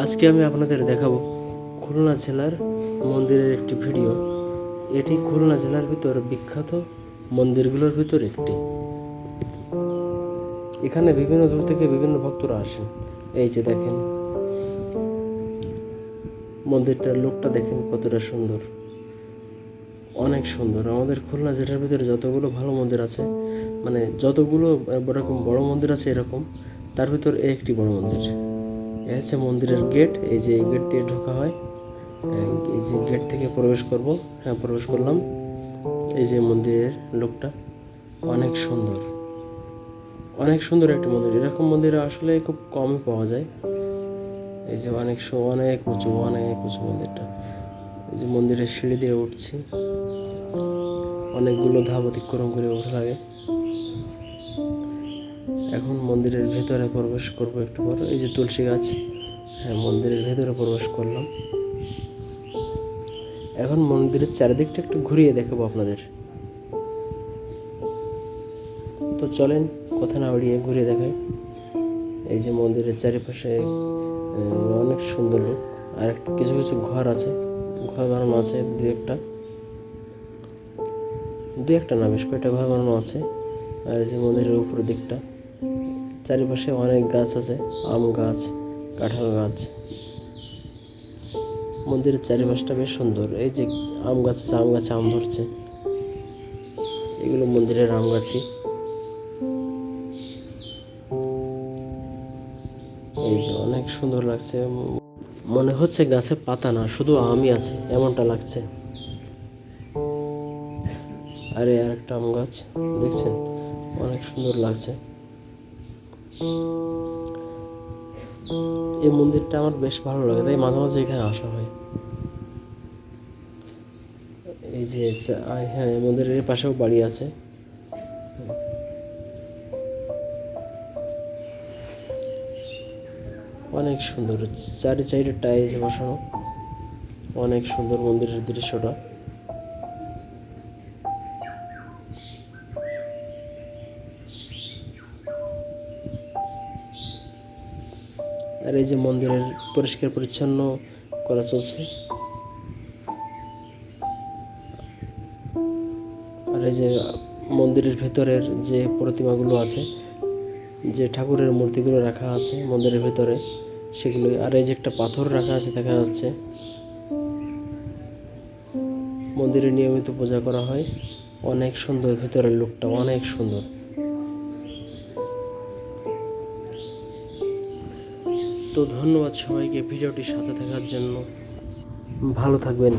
আজকে আমি আপনাদের দেখাবো খুলনা জেলার মন্দিরের একটি ভিডিও। এটি খুলনা জেলার ভিতর বিখ্যাত মন্দিরগুলোর ভিতর একটি। এখানে বিভিন্ন দূর থেকে বিভিন্ন ভক্তরা আসেন। এই যে দেখেন। মন্দিরটার লোকটা দেখেন কতটা সুন্দর। অনেক সুন্দর। আমাদের খুলনা জেলার ভিতরে যতগুলো ভালো মন্দির আছে মানে যতগুলো এরকম বড় মন্দির আছে এরকম, তার ভিতর একটি বড় মন্দির। হচ্ছে মন্দিরের গেট এই যে গেট দিয়ে ঢোকা হয়। এই যে গেট থেকে প্রবেশ করব। হ্যাঁ প্রবেশ করলাম। এই যে মন্দিরের লোকটা। অনেক সুন্দর। অনেক সুন্দর একটা মন্দির। এরকম মন্দির আসলে খুব কমই পাওয়া যায়। এই যে অনেক অনেক উঁচু অনেক উঁচু মন্দিরটা। এই যে মন্দিরের সিঁড়ি দিয়ে উঠছি। অনেকগুলো ধাপ অতিক্রম করে ওঠা লাগে। এখন মন্দিরের ভেতরে প্রবেশ করব একটু পর। এই যে তুলসী গাছ। হ্যাঁ মন্দিরের ভেতরে প্রবেশ করলাম। এখন মন্দিরের চারিদিকটা একটু ঘুরিয়ে দেখাবো আপনাদের। তো চলেন, কথা না বাড়িয়ে ঘুরিয়ে দেখাই। এই যে মন্দিরের চারিপাশে অনেক সুন্দর লোক। আর একটা কিছু কিছু ঘর আছে। ঘর বানানো আছে দু একটা। দু একটা না, বেশ কয়েকটা ঘর বানানো আছে। আর এই যে মন্দিরের উপর দিকটা। চারিপাশে অনেক গাছ আছে, আম গাছ, কাঁঠাল গাছ। মন্দিরের চারিপাশটা বেশ সুন্দর। এই যে আম গাছ আছে, আম গাছে আম ধরছে। এগুলো মন্দিরের আম গাছই। এই যে অনেক সুন্দর লাগছে। মনে হচ্ছে গাছে পাতা না, শুধু আমই আছে, এমনটা লাগছে। আরে আর একটা আম গাছ, দেখছেন? অনেক সুন্দর লাগছে। এই মন্দিরটা আমার বেশ ভালো লাগে, তাই মাঝে মাঝে এখানে আসা হয়। এই যে হ্যাঁ মন্দিরের পাশেও বাড়ি আছে। অনেক সুন্দর, চারি চারিটা টাইলস বসানো। অনেক সুন্দর মন্দিরের দৃশ্যটা। আর এই যে মন্দিরের পরিষ্কার পরিচ্ছন্ন করা চলছে। আর এই যে মন্দিরের ভেতরের যে প্রতিমাগুলো আছে, যে ঠাকুরের মূর্তিগুলো রাখা আছে মন্দিরের ভেতরে, সেগুলো, আর এই যে একটা পাথর রাখা আছে দেখা যাচ্ছে। মন্দিরে নিয়মিত পূজা করা হয়। অনেক সুন্দর, ভেতরের লোকটা অনেক সুন্দর। তো ধন্যবাদ সবাইকে ভিডিওটি সাথে থাকার জন্য। ভালো থাকবেন।